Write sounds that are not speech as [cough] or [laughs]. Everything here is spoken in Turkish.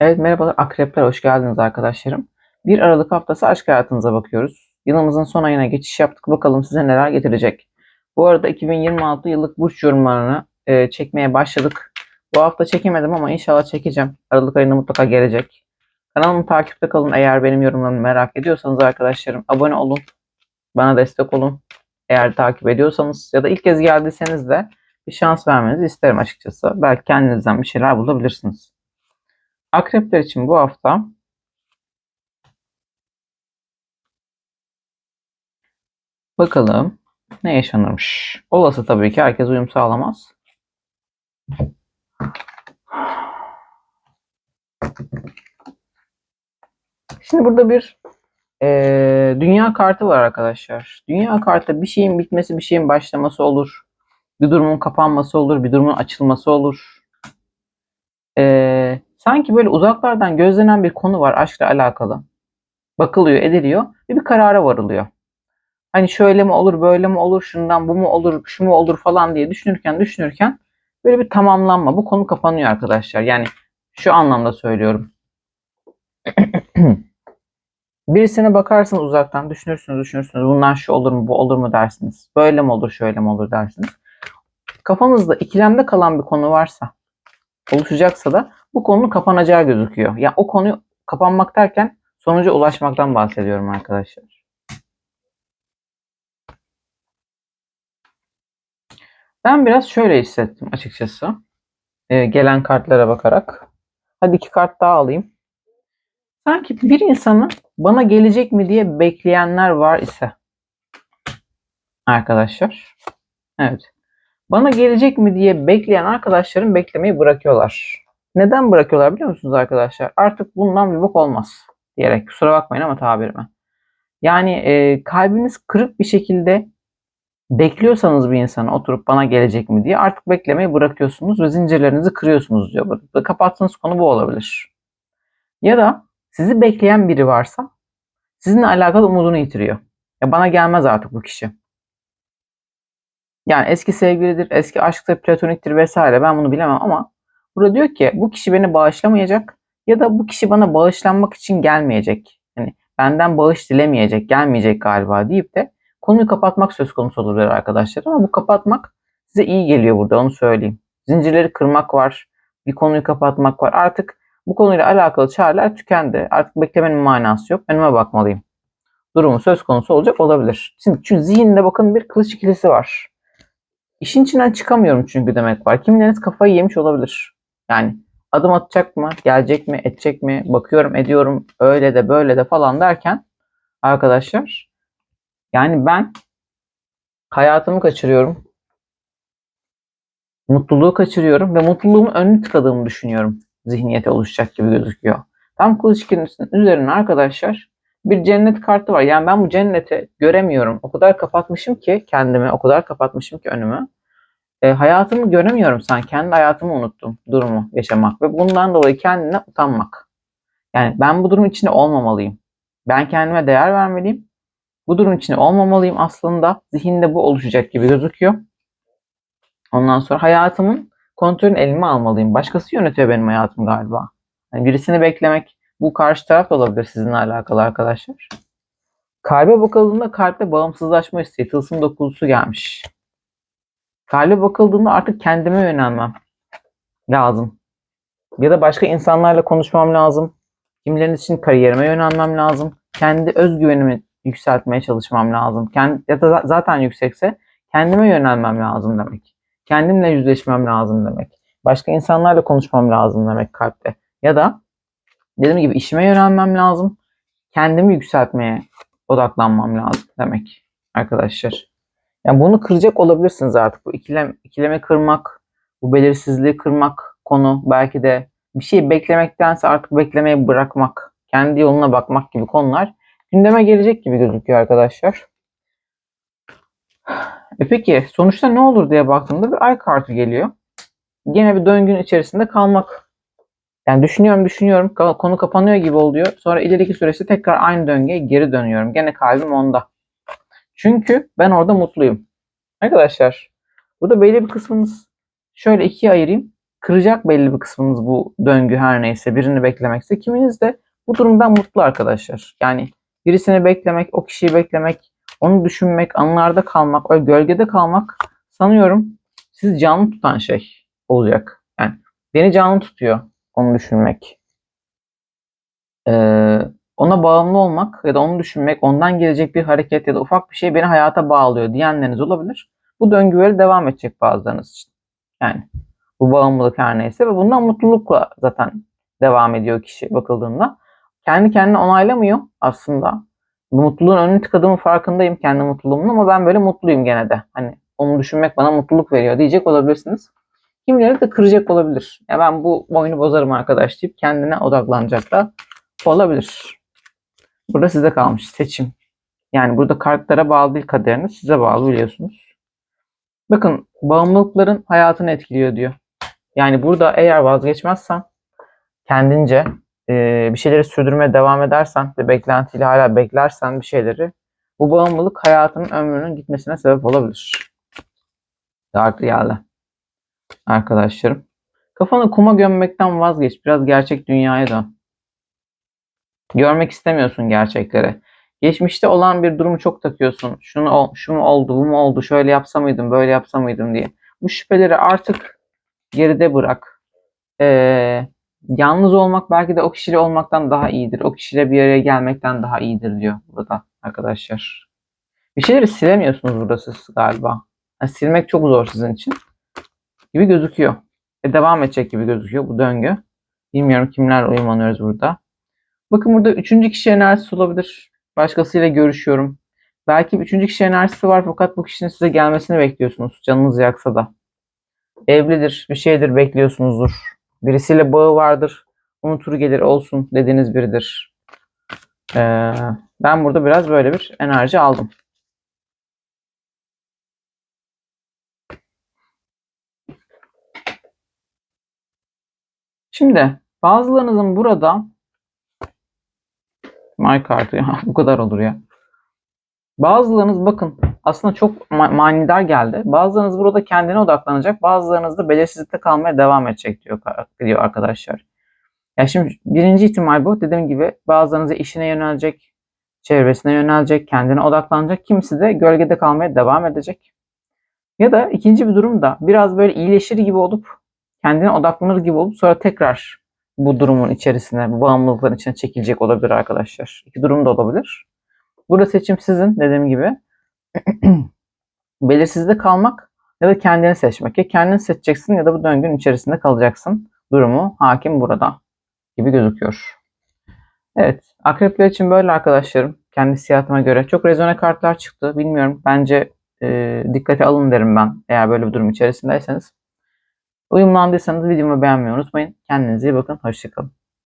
Evet merhabalar akrepler hoş geldiniz arkadaşlarım. 1 Aralık haftası aşk hayatınıza bakıyoruz. Yılımızın son ayına geçiş yaptık. Bakalım size neler getirecek. Bu arada 2026 yıllık burç yorumlarını e, çekmeye başladık. Bu hafta çekemedim ama inşallah çekeceğim. Aralık ayında mutlaka gelecek. Kanalımı takipte kalın eğer benim yorumlarımı merak ediyorsanız arkadaşlarım. Abone olun. Bana destek olun. Eğer takip ediyorsanız ya da ilk kez geldiyseniz de bir şans vermenizi isterim açıkçası. Belki kendinizden bir şeyler bulabilirsiniz. Akrepler için bu hafta bakalım ne yaşanırmış. Olası tabii ki herkes uyum sağlamaz. Şimdi burada bir eee, dünya kartı var arkadaşlar. Dünya kartı bir şeyin bitmesi, bir şeyin başlaması olur. Bir durumun kapanması olur, bir durumun açılması olur. Eee, sanki böyle uzaklardan gözlenen bir konu var aşkla alakalı. Bakılıyor, ediliyor ve bir karara varılıyor. Hani şöyle mi olur, böyle mi olur, şundan bu mu olur, şu mu olur falan diye düşünürken düşünürken böyle bir tamamlanma. Bu konu kapanıyor arkadaşlar. Yani şu anlamda söylüyorum. [clears throat] Birisine bakarsınız uzaktan düşünürsünüz düşünürsünüz bundan şu olur mu bu olur mu dersiniz. Böyle mi olur şöyle mi olur dersiniz. Kafanızda ikilemde kalan bir konu varsa oluşacaksa da bu konunun kapanacağı gözüküyor. Yani o konu kapanmak derken sonuca ulaşmaktan bahsediyorum arkadaşlar. Ben biraz şöyle hissettim açıkçası. Ee, gelen kartlara bakarak. Hadi iki kart daha alayım. Sanki bir insanın bana gelecek mi diye bekleyenler var ise arkadaşlar. Evet. Bana gelecek mi diye bekleyen arkadaşlarım beklemeyi bırakıyorlar. Neden bırakıyorlar biliyor musunuz arkadaşlar? Artık bundan bir bok olmaz diyerek. Kusura bakmayın ama tabirime. Yani e, kalbiniz kırık bir şekilde bekliyorsanız bir insana oturup bana gelecek mi diye artık beklemeyi bırakıyorsunuz ve zincirlerinizi kırıyorsunuz diyor. Kapattığınız konu bu olabilir. Ya da sizi bekleyen biri varsa sizinle alakalı umudunu yitiriyor. Ya bana gelmez artık bu kişi. Yani eski sevgilidir, eski aşktır, platoniktir vesaire ben bunu bilemem ama burada diyor ki bu kişi beni bağışlamayacak ya da bu kişi bana bağışlanmak için gelmeyecek. Yani benden bağış dilemeyecek, gelmeyecek galiba deyip de konuyu kapatmak söz konusu olabilir arkadaşlar. Ama bu kapatmak size iyi geliyor burada onu söyleyeyim. Zincirleri kırmak var, bir konuyu kapatmak var. Artık bu konuyla alakalı çareler tükendi. Artık beklemenin manası yok. Önüme bakmalıyım. Durumu söz konusu olacak olabilir. Şimdi çünkü zihinde bakın bir kılıç ikilisi var. İşin içinden çıkamıyorum çünkü demek var. Kimileriniz kafayı yemiş olabilir. Yani adım atacak mı, gelecek mi, edecek mi, bakıyorum, ediyorum, öyle de böyle de falan derken arkadaşlar yani ben hayatımı kaçırıyorum. Mutluluğu kaçırıyorum ve mutluluğumun önünü tıkadığımı düşünüyorum. Zihniyete oluşacak gibi gözüküyor. Tam kılıç ikilisinin üzerine arkadaşlar bir cennet kartı var. Yani ben bu cenneti göremiyorum. O kadar kapatmışım ki kendimi, o kadar kapatmışım ki önümü. E, hayatımı göremiyorum sen. Kendi hayatımı unuttum. Durumu yaşamak ve bundan dolayı kendine utanmak. Yani ben bu durum içinde olmamalıyım. Ben kendime değer vermeliyim. Bu durum içinde olmamalıyım aslında. Zihinde bu oluşacak gibi gözüküyor. Ondan sonra hayatımın kontrolünü elime almalıyım. Başkası yönetiyor benim hayatım galiba. Yani birisini beklemek bu karşı taraf da olabilir sizinle alakalı arkadaşlar. Kalbe bakıldığında kalpte bağımsızlaşma isteği, tılsım dokuzusu gelmiş. Kalbe bakıldığında artık kendime yönelmem lazım. Ya da başka insanlarla konuşmam lazım. Kimilerin için kariyerime yönelmem lazım. Kendi özgüvenimi yükseltmeye çalışmam lazım. Kendi, ya da zaten yüksekse kendime yönelmem lazım demek. Kendimle yüzleşmem lazım demek. Başka insanlarla konuşmam lazım demek kalpte. Ya da dediğim gibi işime yönelmem lazım. Kendimi yükseltmeye odaklanmam lazım demek arkadaşlar. Yani bunu kıracak olabilirsiniz artık. Bu ikilem, ikilemi kırmak, bu belirsizliği kırmak konu belki de bir şey beklemektense artık beklemeyi bırakmak, kendi yoluna bakmak gibi konular gündeme gelecek gibi gözüküyor arkadaşlar. E peki sonuçta ne olur diye baktığımda bir ay kartı geliyor. Yine bir döngünün içerisinde kalmak. Yani düşünüyorum düşünüyorum konu kapanıyor gibi oluyor. Sonra ileriki süreçte tekrar aynı döngüye geri dönüyorum. Gene kalbim onda. Çünkü ben orada mutluyum. Arkadaşlar burada belli bir kısmınız şöyle ikiye ayırayım. kıracak belli bir kısmınız bu döngü her neyse birini beklemekse. Kiminiz de bu durumdan mutlu arkadaşlar. Yani birisini beklemek, o kişiyi beklemek, onu düşünmek, anılarda kalmak, öyle gölgede kalmak sanıyorum sizi canlı tutan şey olacak. Yani beni canlı tutuyor onu düşünmek. Ee, ona bağımlı olmak ya da onu düşünmek, ondan gelecek bir hareket ya da ufak bir şey beni hayata bağlıyor diyenleriniz olabilir. Bu döngü böyle devam edecek bazılarınız için. Yani bu bağımlılık her neyse ve bundan mutlulukla zaten devam ediyor kişi bakıldığında. Kendi kendine onaylamıyor aslında. Bu mutluluğun önünü tıkadığımın farkındayım kendi mutluluğumun ama ben böyle mutluyum gene de. Hani onu düşünmek bana mutluluk veriyor diyecek olabilirsiniz. Kimileri de kıracak olabilir. Ya ben bu oyunu bozarım arkadaş deyip kendine odaklanacak da olabilir. Burada size kalmış seçim. Yani burada kartlara bağlı değil kaderiniz size bağlı biliyorsunuz. Bakın bağımlılıkların hayatını etkiliyor diyor. Yani burada eğer vazgeçmezsen kendince e, bir şeyleri sürdürmeye devam edersen ve beklentiyle hala beklersen bir şeyleri bu bağımlılık hayatının ömrünün gitmesine sebep olabilir. Artı geldi. Arkadaşlarım. Kafanı kuma gömmekten vazgeç. Biraz gerçek dünyaya dön. Görmek istemiyorsun gerçekleri. Geçmişte olan bir durumu çok takıyorsun. Şunu şu mu oldu, bu mu oldu, şöyle yapsa mıydım, böyle yapsa mıydım diye. Bu şüpheleri artık geride bırak. Ee, yalnız olmak belki de o kişiyle olmaktan daha iyidir. O kişiyle bir araya gelmekten daha iyidir diyor burada arkadaşlar. Bir şeyleri silemiyorsunuz burada siz galiba. Yani silmek çok zor sizin için. Gibi gözüküyor. Ve devam edecek gibi gözüküyor bu döngü. Bilmiyorum kimlerle uyumlanıyoruz burada. Bakın burada üçüncü kişi enerjisi olabilir. Başkasıyla görüşüyorum. Belki üçüncü kişi enerjisi var fakat bu kişinin size gelmesini bekliyorsunuz. Canınız yaksa da. Evlidir, bir şeydir bekliyorsunuzdur. Birisiyle bağı vardır. Unutur gelir olsun dediğiniz biridir. Ee, ben burada biraz böyle bir enerji aldım. Şimdi bazılarınızın burada My kartı ya [laughs] bu kadar olur ya. Bazılarınız bakın aslında çok ma- manidar geldi. Bazılarınız burada kendine odaklanacak. Bazılarınız da belirsizlikte kalmaya devam edecek diyor, diyor arkadaşlar. Ya şimdi birinci ihtimal bu. Dediğim gibi bazılarınız işine yönelecek, çevresine yönelecek, kendine odaklanacak. Kimisi de gölgede kalmaya devam edecek. Ya da ikinci bir durum da biraz böyle iyileşir gibi olup kendine odaklanır gibi olup sonra tekrar bu durumun içerisine, bu bağımlılıkların içine çekilecek olabilir arkadaşlar. İki durum da olabilir. Burada seçim sizin dediğim gibi. [clears throat] Belirsizde kalmak ya da kendini seçmek. Ya kendini seçeceksin ya da bu döngünün içerisinde kalacaksın. Durumu hakim burada gibi gözüküyor. Evet. Akrepler için böyle arkadaşlarım. Kendi hissiyatıma göre. Çok rezone kartlar çıktı. Bilmiyorum. Bence e, dikkate alın derim ben. Eğer böyle bir durum içerisindeyseniz. Uyumlandıysanız videomu beğenmeyi unutmayın. Kendinize iyi bakın. Hoşçakalın.